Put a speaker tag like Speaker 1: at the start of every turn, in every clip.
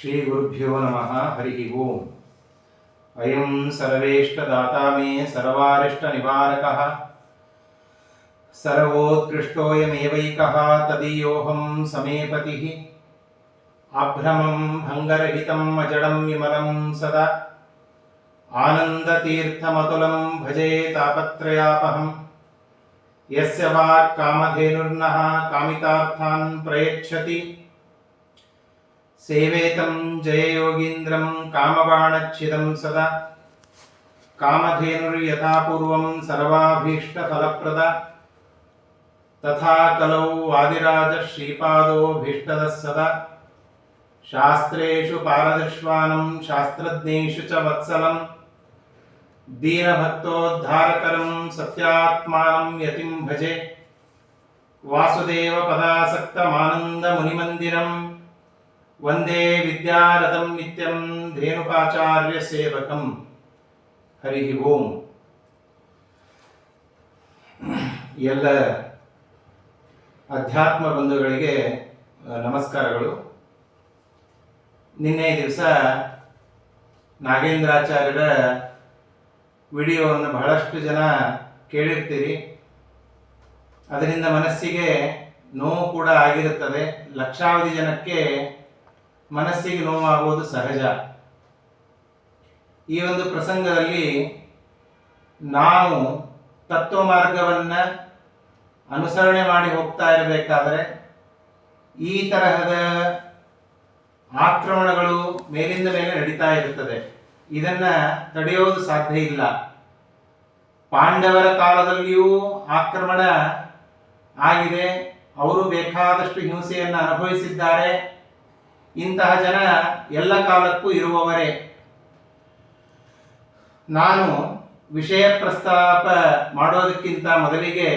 Speaker 1: श्रीगुरुभ्यो नमः हरिः ओम् अयं सर्वेष्टदाता मे सर्वारिष्टनिवारकः सर्वोत्कृष्टोऽयमेवैकः तदीयोऽहं समेपतिः अभ्रमं भङ्गरहितम् अजडं विमलं सदा आनन्दतीर्थमतुलं भजे तापत्रयापहम् यस्य वाक्कामधेनुर्नः कामितार्थान् प्रयच्छति సేవేతం జయ యోగీంద్రం కామబాణచ్చిదం సదా కామధేనుర్యథాపూర్వం సర్వాభీష్టఫలప్రద తథా కలౌ ఆదిరాజశ్రీపాదోభీష్టద సదా శాస్త్రేషు పారదృష్వానం శాస్త్రజ్ఞేషు చ వత్సలం దీనభక్తోద్ధారకరం సత్యాత్మానం యతిం భజే వాసుదేవ పదాసక్తమానందమునిమందిరం ವಂದೇ ವಿದ್ಯಾರಥಂ ನಿತ್ಯಂ ಧೇನುಪಾಚಾರ್ಯ ಸೇವಕಂ ಹರಿ ಓಂ ಎಲ್ಲ ಅಧ್ಯಾತ್ಮ ಬಂಧುಗಳಿಗೆ ನಮಸ್ಕಾರಗಳು ನಿನ್ನೆ ದಿವಸ ನಾಗೇಂದ್ರಾಚಾರ್ಯರ ವಿಡಿಯೋವನ್ನು ಬಹಳಷ್ಟು ಜನ ಕೇಳಿರ್ತೀರಿ. ಅದರಿಂದ ಮನಸ್ಸಿಗೆ ನೋವು ಕೂಡ ಆಗಿರುತ್ತದೆ. ಲಕ್ಷಾವಧಿ ಜನಕ್ಕೆ ಮನಸ್ಸಿಗೆ ನೋವಾಗುವುದು ಸಹಜ. ಈ ಒಂದು ಪ್ರಸಂಗದಲ್ಲಿ ನಾವು ತತ್ವ ಮಾರ್ಗವನ್ನು ಅನುಸರಣೆ ಮಾಡಿ ಹೋಗ್ತಾ ಇರಬೇಕಾದ್ರೆ ಈ ತರಹದ ಆಕ್ರಮಣಗಳು ಮೇಲಿಂದ ಮೇಲೆ ನಡೀತಾ ಇರುತ್ತದೆ. ಇದನ್ನ ತಡೆಯೋದು ಸಾಧ್ಯ ಇಲ್ಲ. ಪಾಂಡವರ ಕಾಲದಲ್ಲಿಯೂ ಆಕ್ರಮಣ ಆಗಿದೆ. ಅವರು ಬೇಕಾದಷ್ಟು ಹಿಂಸೆಯನ್ನು ಅನುಭವಿಸಿದ್ದಾರೆ. ಇಂತಹ ಜನ ಎಲ್ಲ ಕಾಲಕ್ಕೂ ಇರುವವರೇ. ನಾನು ವಿಷಯ ಪ್ರಸ್ತಾಪ ಮಾಡೋದಕ್ಕಿಂತ ಮೊದಲಿಗೆ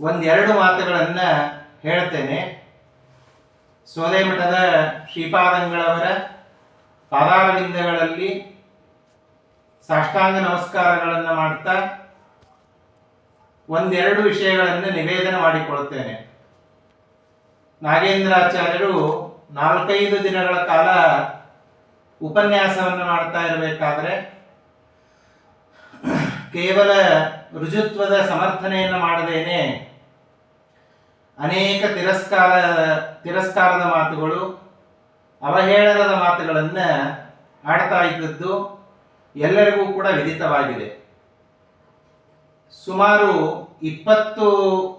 Speaker 1: ಒಂದೆರಡು ಮಾತುಗಳನ್ನು ಹೇಳ್ತೇನೆ. ಸೋಲೆ ಮಠದ ಶ್ರೀಪಾದಂಗಳವರ ಪಾದಾರವಿಂದಗಳಲ್ಲಿ ಸಾಷ್ಟಾಂಗ ನಮಸ್ಕಾರಗಳನ್ನು ಮಾಡ್ತಾ ಒಂದೆರಡು ವಿಷಯಗಳನ್ನು ನಿವೇದನೆ ಮಾಡಿಕೊಳ್ಳುತ್ತೇನೆ ನಾಗೇಂದ್ರಾಚಾರ್ಯರು ನಾಲ್ಕೈದು ದಿನಗಳ ಕಾಲ ಉಪನ್ಯಾಸವನ್ನು ಮಾಡ್ತಾ ಇರಬೇಕಾದ್ರೆ ಕೇವಲ ರುಜುತ್ವದ ಸಮರ್ಥನೆಯನ್ನು ಮಾಡದೇನೆ ಅನೇಕ ತಿರಸ್ಕಾರ, ತಿರಸ್ಕಾರದ ಮಾತುಗಳು, ಅವಹೇಳನದ ಮಾತುಗಳನ್ನು ಆಡ್ತಾ ಇದ್ದದ್ದು ಎಲ್ಲರಿಗೂ ಕೂಡ ವಿಧಿತವಾಗಿದೆ ಸುಮಾರು ಇಪ್ಪತ್ತು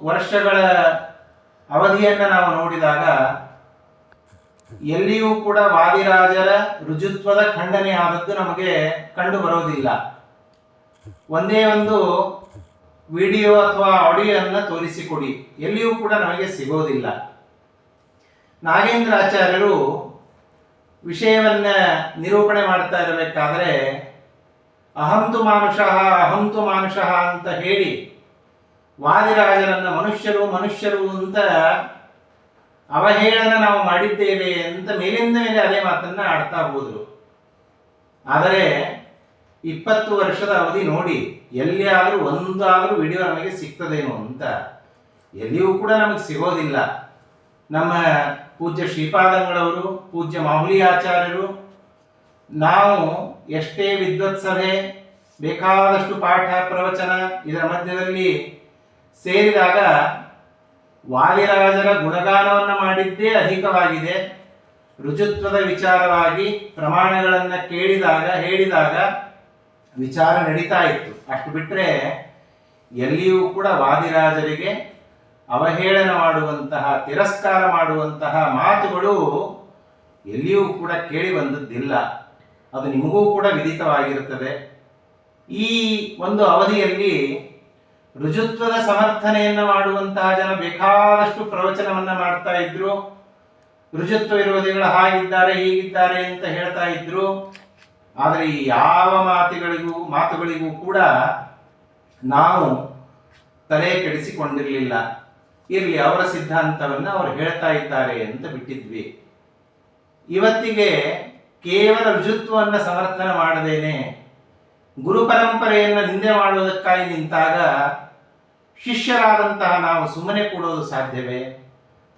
Speaker 1: ವರ್ಷಗಳ ಅವಧಿಯನ್ನು ನಾವು ನೋಡಿದಾಗ ಎಲ್ಲಿಯೂ ಕೂಡ ವಾದಿರಾಜರ ರುಜುತ್ವದ ಖಂಡನೆ ಆದದ್ದು ನಮಗೆ ಕಂಡು ಬರೋದಿಲ್ಲ. ಒಂದೇ ಒಂದು ವಿಡಿಯೋ ಅಥವಾ ಆಡಿಯೋವನ್ನು ತೋರಿಸಿಕೊಡಿ. ಎಲ್ಲಿಯೂ ಕೂಡ ನಮಗೆ ಸಿಗೋದಿಲ್ಲ. ನಾಗೇಂದ್ರ ಆಚಾರ್ಯರು ವಿಷಯವನ್ನ ನಿರೂಪಣೆ ಮಾಡ್ತಾ ಇರಬೇಕಾದ್ರೆ ಅಹಂತು ಮಾನುಷಃ ಅಹಂತು ಮಾನುಷಃ ಅಂತ ಹೇಳಿ, ವಾದಿರಾಜರನ್ನ ಮನುಷ್ಯರು ಮನುಷ್ಯರು ಅಂತ ಅವಹೇಳನ ನಾವು ಮಾಡಿದ್ದೇವೆ ಅಂತ ಮೇಲಿಂದ ಮೇಲೆ ಅದೇ ಮಾತನ್ನ ಆಡ್ತಾ ಹೋದ್ರು. ಆದರೆ ಇಪ್ಪತ್ತು ವರ್ಷದ ಅವಧಿ ನೋಡಿ, ಎಲ್ಲಿಯಾದರೂ ಒಂದಾದರೂ ವಿಡಿಯೋ ನಮಗೆ ಸಿಗ್ತದೇನೋ ಅಂತ ಎಲ್ಲಿಯೂ ಕೂಡ ನಮಗೆ ಸಿಗೋದಿಲ್ಲ. ನಮ್ಮ ಪೂಜ್ಯ ಶ್ರೀಪಾದಂಗಳವರು, ಪೂಜ್ಯ ಮಾಹುಲಿ ಆಚಾರ್ಯರು, ನಾವು ಎಷ್ಟೇ ವಿದ್ವತ್ ಸಭೆ, ಬೇಕಾದಷ್ಟು ಪಾಠ, ಪ್ರವಚನ ಇದರ ಮಧ್ಯದಲ್ಲಿ ಸೇರಿದಾಗ ವಾದಿರಾಜರ ಗುಣಗಾನವನ್ನು ಮಾಡಿದ್ದೇ ಅಧಿಕವಾಗಿದೆ. ರುಜುತ್ವದ ವಿಚಾರವಾಗಿ ಪ್ರಮಾಣಗಳನ್ನು ಕೇಳಿದಾಗ, ಹೇಳಿದಾಗ ವಿಚಾರ ನಡೀತಾ ಇತ್ತು. ಅಷ್ಟು ಬಿಟ್ಟರೆ ಎಲ್ಲಿಯೂ ಕೂಡ ವಾದಿರಾಜರಿಗೆ ಅವಹೇಳನ ಮಾಡುವಂತಹ, ತಿರಸ್ಕಾರ ಮಾಡುವಂತಹ ಮಾತುಗಳು ಎಲ್ಲಿಯೂ ಕೂಡ ಕೇಳಿ ಬಂದದ್ದಿಲ್ಲ. ಅದು ನಿಮಗೂ ಕೂಡ ವಿದಿತವಾಗಿರುತ್ತದೆ ಈ ಒಂದು ಅವಧಿಯಲ್ಲಿ ರುಜುತ್ವದ ಸಮರ್ಥನೆಯನ್ನು ಮಾಡುವಂತಹ ಜನ ಬೇಕಾದಷ್ಟು ಪ್ರವಚನವನ್ನ ಮಾಡ್ತಾ ಇದ್ರು. ರುಜುತ್ವ ವಿರೋಧಿಗಳು ಹಾಗಿದ್ದಾರೆ, ಹೀಗಿದ್ದಾರೆ ಅಂತ ಹೇಳ್ತಾ ಇದ್ರು. ಆದರೆ ಯಾವ ಮಾತುಗಳಿಗೂ ಮಾತುಗಳಿಗೂ ಕೂಡ ನಾವು ತಲೆ ಕೆಡಿಸಿಕೊಂಡಿರಲಿಲ್ಲ. ಇರಲಿ, ಅವರ ಸಿದ್ಧಾಂತವನ್ನು ಅವರು ಹೇಳ್ತಾ ಇದ್ದಾರೆ ಅಂತ ಬಿಟ್ಟಿದ್ವಿ. ಇವತ್ತಿಗೆ ಕೇವಲ ರುಜುತ್ವವನ್ನು ಸಮರ್ಥನೆ ಮಾಡದೇನೆ, ಗುರು ಪರಂಪರೆಯನ್ನು ನಿಂದೆ ಮಾಡುವುದಕ್ಕಾಗಿ ನಿಂತಾಗ ಶಿಷ್ಯರಾದಂತಹ ನಾವು ಸುಮ್ಮನೆ ಕೂಡೋದು ಸಾಧ್ಯವೇ?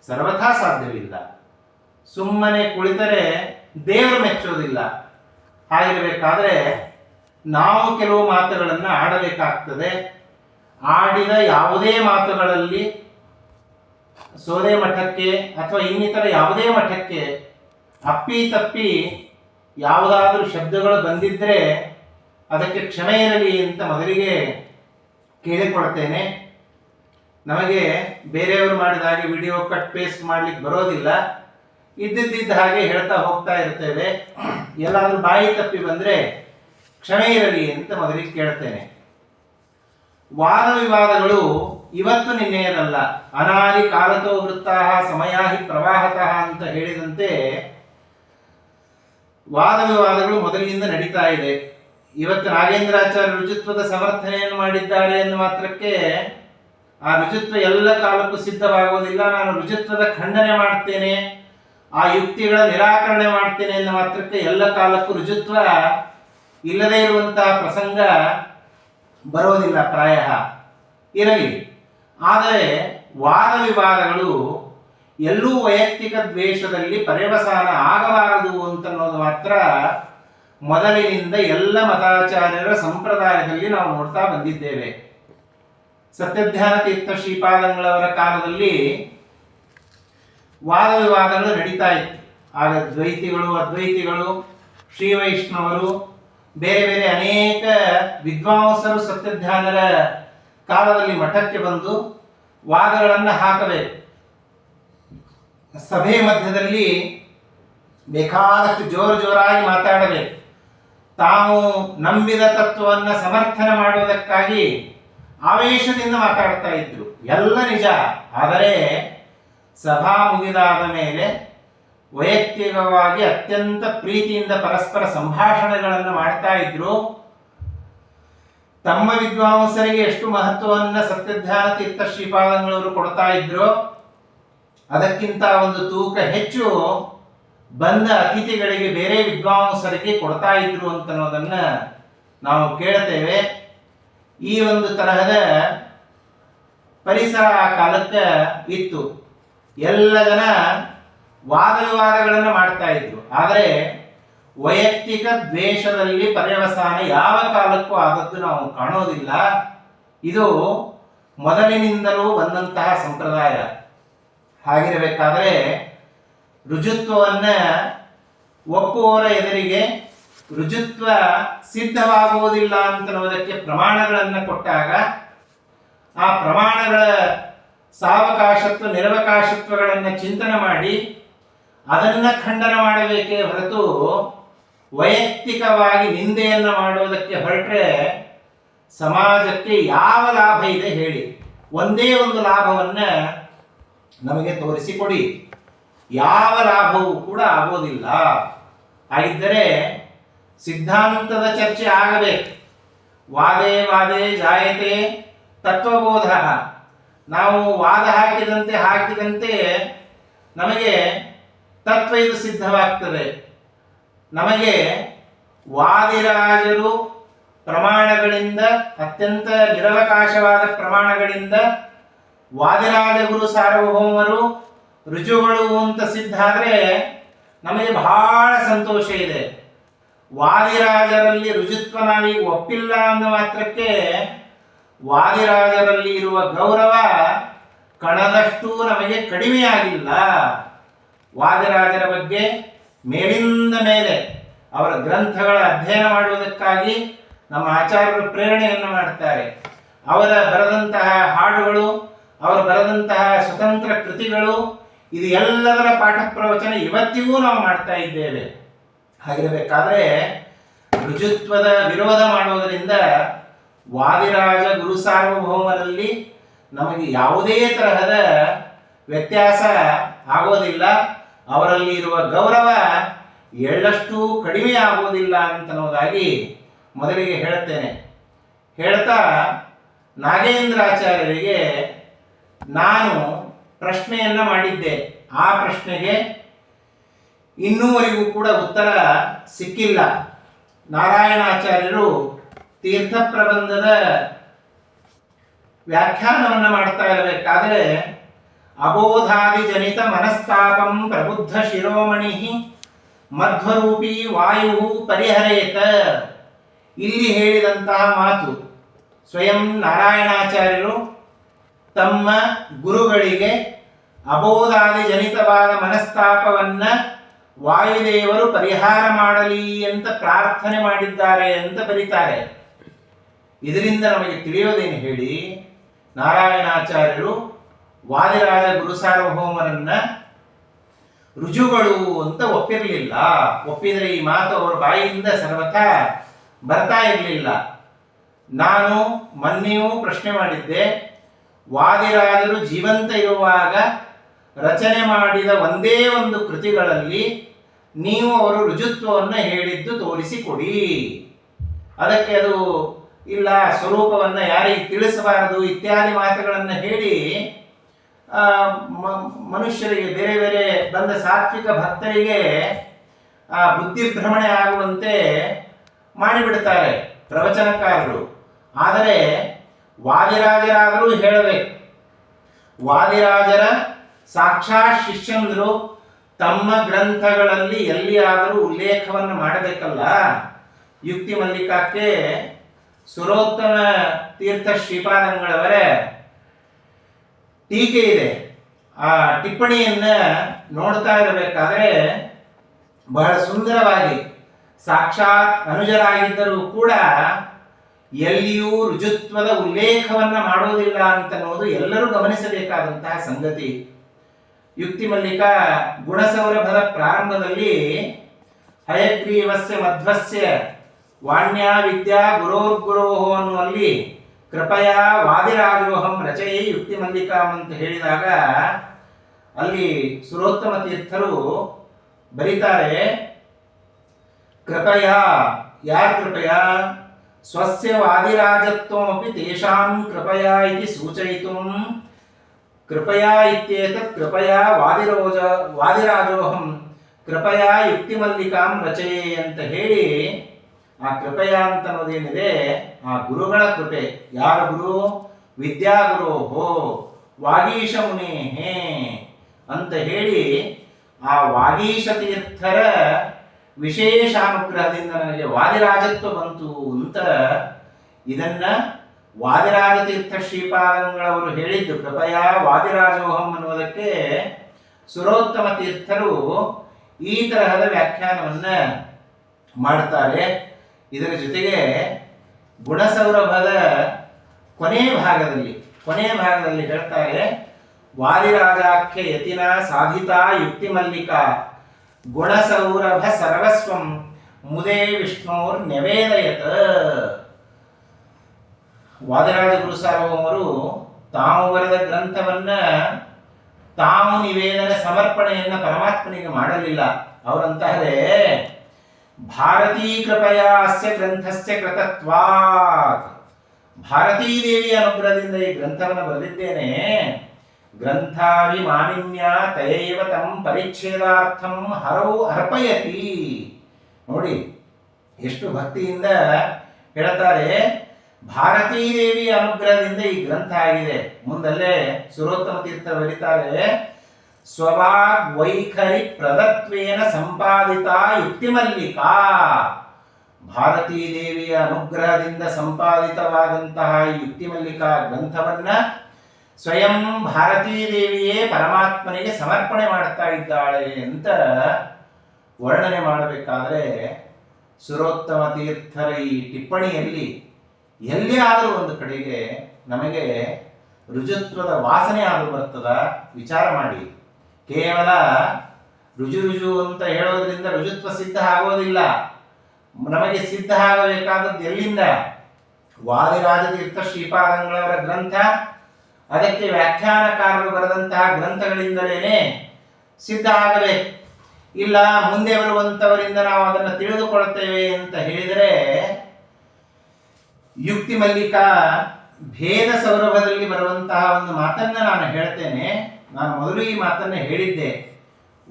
Speaker 1: ಸರ್ವಥಾ ಸಾಧ್ಯವಿಲ್ಲ. ಸುಮ್ಮನೆ ಕುಳಿತರೆ ದೇವರು ಮೆಚ್ಚೋದಿಲ್ಲ. ಹಾಗಿರಬೇಕಾದ್ರೆ ನಾವು ಕೆಲವು ಮಾತುಗಳನ್ನು ಆಡಬೇಕಾಗ್ತದೆ. ಆಡಿದ ಯಾವುದೇ ಮಾತುಗಳಲ್ಲಿ ಸೋದೆ ಮಠಕ್ಕೆ ಅಥವಾ ಇನ್ನಿತರ ಯಾವುದೇ ಮಠಕ್ಕೆ ಅಪ್ಪಿ ತಪ್ಪಿ ಯಾವುದಾದ್ರೂ ಶಬ್ದಗಳು ಬಂದಿದ್ದರೆ ಅದಕ್ಕೆ ಕ್ಷಮೆ ಇರಲಿ ಅಂತ ಮೊದಲಿಗೆ ಕೇಳಿಕೊಳ್ತೇನೆ. ನಮಗೆ ಬೇರೆಯವರು ಮಾಡಿದ ಹಾಗೆ ವಿಡಿಯೋ ಕಟ್ ಪೇಸ್ಟ್ ಮಾಡ್ಲಿಕ್ಕೆ ಬರೋದಿಲ್ಲ. ಇದ್ದಿದ್ದಿದ್ದ ಹಾಗೆ ಹೇಳ್ತಾ ಹೋಗ್ತಾ ಇರ್ತೇವೆ. ಎಲ್ಲಾದರೂ ಬಾಯಿ ತಪ್ಪಿ ಬಂದರೆ ಕ್ಷಮೆ ಇರಲಿ ಅಂತ ಮೊದಲಿಗೆ ಕೇಳ್ತೇನೆ. ವಾದ ವಿವಾದಗಳು ಇವತ್ತು ನಿನ್ನೆಯದಲ್ಲ. ಅನಾದಿ ಕಾಲತೋ ವೃತ್ತಾಹ, ಸಮಯಾಹಿ ಪ್ರವಾಹತಃ ಅಂತ ಹೇಳಿದಂತೆ ವಾದ ವಿವಾದಗಳು ಮೊದಲಿನಿಂದ ನಡೀತಾ ಇದೆ. ಇವತ್ತು ನಾಗೇಂದ್ರಾಚಾರ್ಯ ರುಚಿತ್ವದ ಸಮರ್ಥನೆಯನ್ನು ಮಾಡಿದ್ದಾರೆ ಎಂದು ಮಾತ್ರಕ್ಕೆ ಆ ರುಜುತ್ವ ಎಲ್ಲ ಕಾಲಕ್ಕೂ ಸಿದ್ಧವಾಗುವುದಿಲ್ಲ. ನಾನು ರುಜುತ್ವದ ಖಂಡನೆ ಮಾಡ್ತೇನೆ. ಆ ಯುಕ್ತಿಗಳ ನಿರಾಕರಣೆ ಮಾಡ್ತೇನೆ ಎಂದು ಮಾತ್ರಕ್ಕೆ ಎಲ್ಲ ಕಾಲಕ್ಕೂ ರುಜುತ್ವ ಇಲ್ಲದೇ ಇರುವಂತಹ ಪ್ರಸಂಗ ಬರೋದಿಲ್ಲ ಪ್ರಾಯ ಇರಲಿ. ಆದರೆ ವಾದ ವಿವಾದಗಳು ಎಲ್ಲೂ ವೈಯಕ್ತಿಕ ದ್ವೇಷದಲ್ಲಿ ಪರ್ಯವಸಾನ ಆಗಬಾರದು ಅಂತನ್ನೋದು ಮಾತ್ರ ಮೊದಲಿನಿಂದ ಎಲ್ಲ ಮತಾಚಾರ್ಯರ ಸಂಪ್ರದಾಯದಲ್ಲಿ ನಾವು ನೋಡ್ತಾ ಬಂದಿದ್ದೇವೆ. ಸತ್ಯಧ್ಯಾನ ತೀರ್ಥ ಶ್ರೀಪಾದಂಗಳವರ ಕಾಲದಲ್ಲಿ ವಾದ ವಿವಾದಗಳು ನಡೀತಾ ಇತ್ತು. ಆಗ ದ್ವೈತಿಗಳು, ಅದ್ವೈತಿಗಳು, ಶ್ರೀ ವೈಷ್ಣವರು, ಬೇರೆ ಬೇರೆ ಅನೇಕ ವಿದ್ವಾಂಸರು ಸತ್ಯಧ್ಯಾನರ ಕಾಲದಲ್ಲಿ ಮಠಕ್ಕೆ ಬಂದು ವಾದಗಳನ್ನು ಹಾಕಬೇಕು. ಸಭೆ ಮಧ್ಯದಲ್ಲಿ ಬೇಕಾದಷ್ಟು ಜೋರು ಜೋರಾಗಿ ಮಾತಾಡಬೇಕು. ತಾವು ನಂಬಿದ ತತ್ವವನ್ನು ಸಮರ್ಥನೆ ಮಾಡುವುದಕ್ಕಾಗಿ ಆವೇಶದಿಂದ ಮಾತಾಡ್ತಾ ಇದ್ರು. ಎಲ್ಲ ನಿಜ. ಆದರೆ ಸಭಾ ಮುಗಿದಾದ ಮೇಲೆ ವೈಯಕ್ತಿಕವಾಗಿ ಅತ್ಯಂತ ಪ್ರೀತಿಯಿಂದ ಪರಸ್ಪರ ಸಂಭಾಷಣೆಗಳನ್ನು ಮಾಡ್ತಾ ಇದ್ರು. ತಮ್ಮ ವಿದ್ವಾಂಸರಿಗೆ ಎಷ್ಟು ಮಹತ್ವವನ್ನು ಸತ್ಯಧ್ಯಾನ ತೀರ್ಥ ಶ್ರೀಪಾದಂಗಳವರು ಕೊಡ್ತಾ ಇದ್ರು. ಅದಕ್ಕಿಂತ ಒಂದು ತೂಕ ಹೆಚ್ಚು ಬಂದ ಅತಿಥಿಗಳಿಗೆ ಬೇರೆ ವಿದ್ವಾಂಸರಿಗೆ ಕೊಡ್ತಾ ಇದ್ರು ಅಂತನ್ನೋದನ್ನ ನಾವು ಕೇಳ್ತೇವೆ. ಈ ಒಂದು ತರಹದ ಪರಿಸರ ಆ ಕಾಲಕ್ಕೆ ಇತ್ತು. ಎಲ್ಲ ಜನ ವಾದ ವಿವಾದಗಳನ್ನು ಮಾಡ್ತಾ ಇದ್ರು. ಆದರೆ ವೈಯಕ್ತಿಕ ದ್ವೇಷದಲ್ಲಿ ಪರ್ಯವಸಾನ ಯಾವ ಕಾಲಕ್ಕೂ ಆದದ್ದು ನಾವು ಕಾಣೋದಿಲ್ಲ. ಇದು ಮೊದಲಿನಿಂದಲೂ ಬಂದಂತಹ ಸಂಪ್ರದಾಯ. ಹಾಗಿರಬೇಕಾದರೆ ರುಜುತ್ವವನ್ನು ಒಪ್ಪುವವರ ಎದುರಿಗೆ ರುಜುತ್ವ ಸಿದ್ಧವಾಗುವುದಿಲ್ಲ ಅಂತನ್ನುವುದಕ್ಕೆ ಪ್ರಮಾಣಗಳನ್ನು ಕೊಟ್ಟಾಗ, ಆ ಪ್ರಮಾಣಗಳ ಸಾವಕಾಶತ್ವ, ನಿರವಕಾಶತ್ವಗಳನ್ನು ಚಿಂತನೆ ಮಾಡಿ, ಅದನ್ನು ಖಂಡನ ಮಾಡಬೇಕೇ ಹೊರತು ವೈಯಕ್ತಿಕವಾಗಿ ನಿಂದೆಯನ್ನು ಮಾಡುವುದಕ್ಕೆ ಹೊರಟ್ರೆ ಸಮಾಜಕ್ಕೆ ಯಾವ ಲಾಭ ಇದೆ ಹೇಳಿ. ಒಂದೇ ಒಂದು ಲಾಭವನ್ನು ನಮಗೆ ತೋರಿಸಿಕೊಡಿ. ಯಾವ ಲಾಭವೂ ಕೂಡ ಆಗೋದಿಲ್ಲ. ಹಾಗಿದ್ದರೆ ಸಿದ್ಧಾಂತದ ಚರ್ಚೆ ಆಗಬೇಕು. ವಾದೇ ವಾದೇ ಜಾಯತೆ ತತ್ವಬೋಧ. ನಾವು ವಾದ ಹಾಕಿದಂತೆ ಹಾಕಿದಂತೆ ನಮಗೆ ತತ್ವ ಇದು ಸಿದ್ಧವಾಗ್ತದೆ. ನಮಗೆ ವಾದಿರಾಜರು ಪ್ರಮಾಣಗಳಿಂದ, ಅತ್ಯಂತ ನಿರವಕಾಶವಾದ ಪ್ರಮಾಣಗಳಿಂದ ವಾದಿರಾಜ ಗುರು ಸಾರ್ವಭೌಮರು ರುಜುಗಳು ಅಂತ ಸಿದ್ಧ ಆದರೆ ನಮಗೆ ಬಹಳ ಸಂತೋಷ ಇದೆ. ವಾದಿರಾಜರಲ್ಲಿ ರುಜುತ್ವ ನಾವೀಗ ಒಪ್ಪಿಲ್ಲ ಅನ್ನೋ ಮಾತ್ರಕ್ಕೆ ವಾದಿರಾಜರಲ್ಲಿ ಇರುವ ಗೌರವ ಕಣದಷ್ಟು ನಮಗೆ ಕಡಿಮೆಯಾಗಿಲ್ಲ. ವಾದಿರಾಜರ ಬಗ್ಗೆ ಮೇಲಿಂದ ಮೇಲೆ ಅವರ ಗ್ರಂಥಗಳ ಅಧ್ಯಯನ ಮಾಡುವುದಕ್ಕಾಗಿ ನಮ್ಮ ಆಚಾರ್ಯರು ಪ್ರೇರಣೆಯನ್ನು ಮಾಡ್ತಾರೆ. ಅವರ ಬರೆದಂತಹ ಹಾಡುಗಳು, ಅವರು ಬರೆದಂತಹ ಸ್ವತಂತ್ರ ಕೃತಿಗಳು, ಇದು ಎಲ್ಲದರ ಪಾಠ ಪ್ರವಚನ ಇವತ್ತಿಗೂ ನಾವು ಮಾಡ್ತಾ ಇದ್ದೇವೆ. ಹಾಗಿರಬೇಕಾದ್ರೆ ರುಜುತ್ವದ ವಿರೋಧ ಮಾಡುವುದರಿಂದ ವಾದಿರಾಜ ಗುರು ಸಾರ್ವಭೌಮರಲ್ಲಿ ನಮಗೆ ಯಾವುದೇ ತರಹದ ವ್ಯತ್ಯಾಸ ಆಗೋದಿಲ್ಲ. ಅವರಲ್ಲಿ ಇರುವ ಗೌರವ ಎಳ್ಳಷ್ಟು ಕಡಿಮೆ ಆಗುವುದಿಲ್ಲ ಅಂತನ್ನುವುದಾಗಿ ಮೊದಲಿಗೆ ಹೇಳುತ್ತೇನೆ. ಹೇಳ್ತಾ ನಾಗೇಂದ್ರಾಚಾರ್ಯರಿಗೆ ನಾನು ಪ್ರಶ್ನೆಯನ್ನು ಮಾಡಿದ್ದೆ. ಆ ಪ್ರಶ್ನೆಗೆ ಇನ್ನೂವರೆಗೂ ಕೂಡ ಉತ್ತರ ಸಿಕ್ಕಿಲ್ಲ. ನಾರಾಯಣಾಚಾರ್ಯರು ತೀರ್ಥ ಪ್ರಬಂಧದ ವ್ಯಾಖ್ಯಾನವನ್ನು ಮಾಡ್ತಾ ಇರಬೇಕಾದ್ರೆ, ಅಬೋಧಾದಿಜನಿತ ಮನಸ್ತಾಪಂ ಪ್ರಬುದ್ಧ ಶಿರೋಮಣಿ ಮಧ್ವರೂಪಿ ವಾಯು ಪರಿಹರೇತ. ಇಲ್ಲಿ ಹೇಳಿದಂತಹ ಮಾತು ಸ್ವಯಂ ನಾರಾಯಣಾಚಾರ್ಯರು ತಮ್ಮ ಗುರುಗಳಿಗೆ ಅಬೋಧಾದಿ ಜನಿತವಾದ ಮನಸ್ತಾಪವನ್ನ ವಾಯುದೇವರು ಪರಿಹಾರ ಮಾಡಲಿ ಅಂತ ಪ್ರಾರ್ಥನೆ ಮಾಡಿದ್ದಾರೆ ಅಂತ ಬರೀತಾರೆ. ಇದರಿಂದ ನಮಗೆ ತಿಳಿಯೋದೇನು ಹೇಳಿ, ನಾರಾಯಣಾಚಾರ್ಯರು ವಾದಿರಾಜ ಗುರು ಸಾರ್ವಭೌಮರನ್ನ ರುಜುಗಳು ಅಂತ ಒಪ್ಪಿರಲಿಲ್ಲ. ಒಪ್ಪಿದರೆ ಈ ಮಾತು ಅವರ ಬಾಯಿಯಿಂದ ಸರ್ವಥ ಬರ್ತಾ ಇರಲಿಲ್ಲ. ನಾನು ಮೊನ್ನೆಯೂ ಪ್ರಶ್ನೆ ಮಾಡಿದ್ದೆ, ವಾದಿರಾಜರು ಜೀವಂತ ಇರುವಾಗ ರಚನೆ ಮಾಡಿದ ಒಂದೇ ಒಂದು ಕೃತಿಗಳಲ್ಲಿ ನೀವು ಅವರು ರುಜುತ್ವವನ್ನು ಹೇಳಿದ್ದು ತೋರಿಸಿಕೊಡಿ. ಅದಕ್ಕೆ ಅದು ಇಲ್ಲ, ಸ್ವರೂಪವನ್ನು ಯಾರಿಗೆ ತಿಳಿಸಬಾರದು ಇತ್ಯಾದಿ ಮಾತುಗಳನ್ನು ಹೇಳಿ ಮನುಷ್ಯರಿಗೆ ಬೇರೆ ಬೇರೆ ಬಂದ ಸಾತ್ವಿಕ ಭಕ್ತರಿಗೆ ಆ ಬುದ್ಧಿಭ್ರಮಣೆ ಆಗುವಂತೆ ಮಾಡಿಬಿಡ್ತಾರೆ ಪ್ರವಚನಕಾರರು. ಆದರೆ ವಾದಿರಾಜರಾದರೂ ಹೇಳಬೇಕು. ವಾದಿರಾಜರ ಸಾಕ್ಷಾತ್ ಶಿಷ್ಯಂದರು ತಮ್ಮ ಗ್ರಂಥಗಳಲ್ಲಿ ಎಲ್ಲಿಯಾದರೂ ಉಲ್ಲೇಖವನ್ನು ಮಾಡಬೇಕಲ್ಲ? ಯುಕ್ತಿ ಮಲ್ಲಿಕಾಕ್ಕೆ ಸುರೋತ್ತಮ ತೀರ್ಥ ಶ್ರೀಪಾದಂಗಳವರ, ಟೀಕೆ ಇದೆ. ಆ ಟಿಪ್ಪಣಿಯನ್ನ ನೋಡ್ತಾ ಇರಬೇಕಾದ್ರೆ ಬಹಳ ಸುಂದರವಾಗಿ ಸಾಕ್ಷಾತ್ ಅನುಜರಾಗಿದ್ದರೂ ಕೂಡ ಎಲ್ಲಿಯೂ ರುಜುತ್ವದ ಉಲ್ಲೇಖವನ್ನು ಮಾಡೋದಿಲ್ಲ ಅಂತ ಅನ್ನೋದು ಎಲ್ಲರೂ ಗಮನಿಸಬೇಕಾದಂತಹ ಸಂಗತಿ. ಯುಕ್ತಿ ಮಲ್ಲಿಕ ಗುಣಸೌರಭದ ಪ್ರಾರಂಭದಲ್ಲಿ ಹಯಗ್ರೀವಸ್ಯ ಮಧ್ವಸ್ಯ ವಾಣ್ಯ ವಿದ್ಯಾ ಗುರೋರ್ಗುರೋ ಅನ್ನುವಲ್ಲಿ ಕೃಪಯಾ ವಾದಿರಾಜೋಹಂ ರಚಯಿ ಯುಕ್ತಿ ಮಲ್ಲಿಕಾಂ ಅಂತ ಹೇಳಿದಾಗ ಅಲ್ಲಿ ಸುರೋತ್ತಮ ತೀರ್ಥರು ಬರೀತಾರೆ, ಕೃಪಯಾ, ಯಾರ ಕೃಪಯಾ? ಸ್ವಸ್ಯ ವಾದಿರಾಜತ್ವಮಿ ತೇಷಾಂ ಕೃಪಯ ಇದು ಸೂಚಯಿತುಂ. ಕೃಪಯಾ ಇತ್ಯೇತತ್ ಕೃಪಯಾ ವಾದಿರೋಜ ವಾದಿರಾಜೋಹಂ ಕೃಪಯಾ ಯುಕ್ತಿಮಲ್ಲಿಕಾಂ ರಚಯೇ ಅಂತ ಹೇಳಿ ಆ ಕೃಪಯಾ ಅಂತ ಅನ್ನೋದೇನಿದೆ ಆ ಗುರುಗಳ ಕೃಪೆ. ಯಾರ ಗುರು? ವಿದ್ಯಾಗುರು. ಹೋ, ವಾಗೀಶ ಮುನೇಹೇ ಅಂತ ಹೇಳಿ ಆ ವಾಗೀಶ ತೀರ್ಥರ ವಿಶೇಷ ಅನುಗ್ರಹದಿಂದ ನನಗೆ ವಾದಿರಾಜತ್ವ ಬಂತು ಅಂತ ಇದನ್ನ ವಾದಿರಾಜ ತೀರ್ಥ ಶ್ರೀಪಾದಂಗಳವರು ಹೇಳಿದ್ದು, ಕೃಪಯಾ ವಾದಿರಾಜೋಹಂ ಅನ್ನುವುದಕ್ಕೆ ಸುರೋತ್ತಮ ತೀರ್ಥರು ಈ ತರಹದ ವ್ಯಾಖ್ಯಾನವನ್ನ ಮಾಡ್ತಾರೆ. ಇದರ ಜೊತೆಗೆ ಗುಣಸೌರಭದ ಕೊನೆ ಭಾಗದಲ್ಲಿ ಕೊನೆ ಭಾಗದಲ್ಲಿ ಹೇಳ್ತಾರೆ ವಾದಿರಾಜಾಖ್ಯ ಯತಿನ ಸಾಧಿತಾ ಯುಕ್ತಿ ಮಲ್ಲಿಕಾ, ಗುಣಸೌರಭ ಸರ್ವಸ್ವಂ ಮುದೇ ವಿಷ್ಣೋರ್ ನೆವೇದಯತ. ವಾದರಾಜ ಸಾರ್ವಭೌಮರು ತಾವು ಬರೆದ ಗ್ರಂಥವನ್ನ ತಾವು ನಿವೇದನೆ ಸಮರ್ಪಣೆಯನ್ನ ಪರಮಾತ್ಮನಿಗೆ ಮಾಡಲಿಲ್ಲ. ಅವರಂತಾರೆ ಭಾರತೀ ಕೃಪಯ ಅಸ್ಯ ಗ್ರಂಥಸ್ಯ ಕೃತತ್ವಾತ್. ಭಾರತೀ ದೇವಿಯ ಅನುಗ್ರಹದಿಂದ ಈ ಗ್ರಂಥವನ್ನು ಬರೆದಿದ್ದೇನೆ. ಗ್ರಂಥಾಭಿಮಾನಿನ್ಯ ತಯೇವ ತಂ ಪರಿಚ್ಛೇದಾರ್ಥಂ ಹರವು ಅರ್ಪಯತಿ. ನೋಡಿ, ಎಷ್ಟು ಭಕ್ತಿಯಿಂದ ಹೇಳ್ತಾರೆ. ಭಾರತೀ ದೇವಿ ಅನುಗ್ರಹದಿಂದ ಈ ಗ್ರಂಥ ಆಗಿದೆ. ಮುಂದಲ್ಲೇ ಸುರೋತ್ತಮ ತೀರ್ಥ ಬರೀತಾರೆ ಸ್ವಭಾಗ್ ವೈಖರಿ ಪ್ರದತ್ವೇನ ಸಂಪಾದಿತ ಯುಕ್ತಿ ಮಲ್ಲಿಕಾ ಭಾರತೀ ದೇವಿಯ ಅನುಗ್ರಹದಿಂದ ಸಂಪಾದಿತವಾದಂತಹ ಯುಕ್ತಿಮಲ್ಲಿಕಾ ಯುಕ್ತಿ ಮಲ್ಲಿಕಾ ಗ್ರಂಥವನ್ನ ಸ್ವಯಂ ಭಾರತೀ ದೇವಿಯೇ ಪರಮಾತ್ಮನಿಗೆ ಸಮರ್ಪಣೆ ಮಾಡ್ತಾ ಇದ್ದಾಳೆ ಅಂತ ವರ್ಣನೆ ಮಾಡಬೇಕಾದ್ರೆ ಸುರೋತ್ತಮ ತೀರ್ಥರ ಈ ಟಿಪ್ಪಣಿಯಲ್ಲಿ ಎಲ್ಲಿ ಆದರೂ ಒಂದು ಕಡೆಗೆ ನಮಗೆ ರುಜುತ್ವದ ವಾಸನೆ ಆದರೂ ಬರ್ತದ, ವಿಚಾರ ಮಾಡಿ. ಕೇವಲ ರುಜು ರುಜು ಅಂತ ಹೇಳೋದ್ರಿಂದ ರುಜುತ್ವ ಸಿದ್ಧ ಆಗೋದಿಲ್ಲ. ನಮಗೆ ಸಿದ್ಧ ಆಗಬೇಕಾದದ್ದು ಎಲ್ಲಿಂದ? ವಾದಿರಾಜತೀರ್ಥ ಶ್ರೀಪಾದಂಗಳವರ ಗ್ರಂಥ. ಅದಕ್ಕೆ ವ್ಯಾಖ್ಯಾನಕಾರರು ಬರೆದಂತಹ ಗ್ರಂಥಗಳಿಂದಲೇ ಸಿದ್ಧ ಆಗಬೇಕು. ಇಲ್ಲ ಮುಂದೆ ಬರುವಂಥವರಿಂದ ನಾವು ಅದನ್ನು ತಿಳಿದುಕೊಳ್ಳುತ್ತೇವೆ ಅಂತ ಹೇಳಿದರೆ ಯುಕ್ತಿ ಮಲ್ಲಿಕಾ ಭೇದ ಸೌರಭದಲ್ಲಿ ಬರುವಂತಹ ಒಂದು ಮಾತನ್ನ ನಾನು ಹೇಳ್ತೇನೆ. ನಾನು ಮೊದಲು ಈ ಮಾತನ್ನ ಹೇಳಿದ್ದೆ.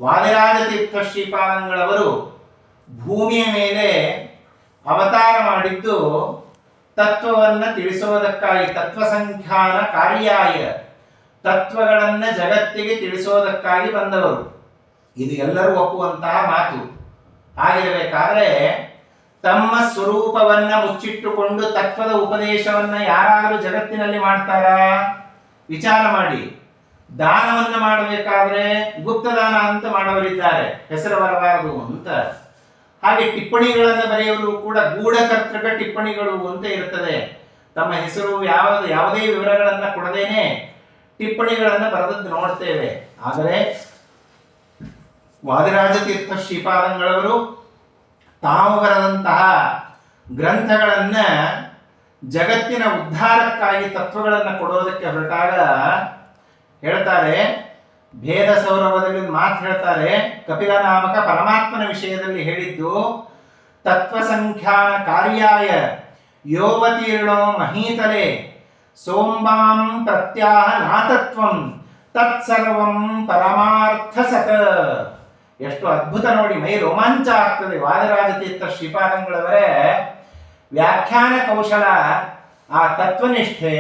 Speaker 1: ವಾದಿರಾಜ ತೀರ್ಥ ಶ್ರೀಪಾದಂಗಳವರು ಭೂಮಿಯ ಮೇಲೆ ಅವತಾರ ಮಾಡಿದ್ದು ತತ್ವವನ್ನು ತಿಳಿಸೋದಕ್ಕಾಗಿ, ತತ್ವ ಸಂಖ್ಯಾನ ಕಾರ್ಯಾಯ, ತತ್ವಗಳನ್ನು ಜಗತ್ತಿಗೆ ತಿಳಿಸೋದಕ್ಕಾಗಿ ಬಂದವರು. ಇದು ಎಲ್ಲರೂ ಒಪ್ಪುವಂತಹ ಮಾತು. ಹಾಗಿರಬೇಕಾದ್ರೆ ತಮ್ಮ ಸ್ವರೂಪವನ್ನ ಮುಚ್ಚಿಟ್ಟುಕೊಂಡು ತತ್ವದ ಉಪದೇಶವನ್ನ ಯಾರಾದರೂ ಜಗತ್ತಿನಲ್ಲಿ ಮಾಡ್ತಾರಾ? ವಿಚಾರ ಮಾಡಿ. ದಾನವನ್ನ ಮಾಡಬೇಕಾದ್ರೆ ಗುಪ್ತದಾನ ಅಂತ ಮಾಡವರಿದ್ದಾರೆ ಹೆಸರು ಬರಬಾರದು ಅಂತ. ಹಾಗೆ ಟಿಪ್ಪಣಿಗಳನ್ನು ಬರೆಯುವುದು ಕೂಡ ಗೂಢಕರ್ತಕ ಟಿಪ್ಪಣಿಗಳು ಅಂತ ಇರುತ್ತದೆ ತಮ್ಮ ಹೆಸರು ಯಾವ ಯಾವುದೇ ವಿವರಗಳನ್ನು ಕೊಡದೇನೆ ಟಿಪ್ಪಣಿಗಳನ್ನು ಬರೆದದ್ದು ನೋಡ್ತೇವೆ. ಆದರೆ ವಾದಿರಾಜ ತೀರ್ಥ ಶ್ರೀಪಾದಂಗಳವರು ತಾವು ಬರೆದಂತಹ ಗ್ರಂಥಗಳನ್ನು ಜಗತ್ತಿನ ಉದ್ಧಾರಕ್ಕಾಗಿ ತತ್ವಗಳನ್ನು ಕೊಡೋದಕ್ಕೆ ಹೊರಟಾಗ ಹೇಳ್ತಾರೆ, ಭೇದ ಸೌರಭದಲ್ಲಿ ಮಾತು ಹೇಳ್ತಾರೆ, ಕಪಿಲ ನಾಮಕ ಪರಮಾತ್ಮನ ವಿಷಯದಲ್ಲಿ ಹೇಳಿದ್ದು ತತ್ವ ಸಂಖ್ಯಾನ ಕಾರ್ಯಾಯ ಯೋವತೀರ್ಣೋ ಮಹೀತಲೆ, ಸೋಂಬಾಂ ಪ್ರತ್ಯಾಹ ನಾತತ್ವಂ ತತ್ಸರ್ವಂ ಪರಮಾರ್ಥ ಸತ ಎಷ್ಟು ಅದ್ಭುತ ನೋಡಿ, ಮೈ ರೋಮಾಂಚ ಆಗ್ತದೆ. ವಾದರಾಜ ತೀರ್ಥ ಶ್ರೀಪಾದಂಗಳವರೇ, ವ್ಯಾಖ್ಯಾನ ಕೌಶಲ, ಆ ತತ್ವನಿಷ್ಠೆ,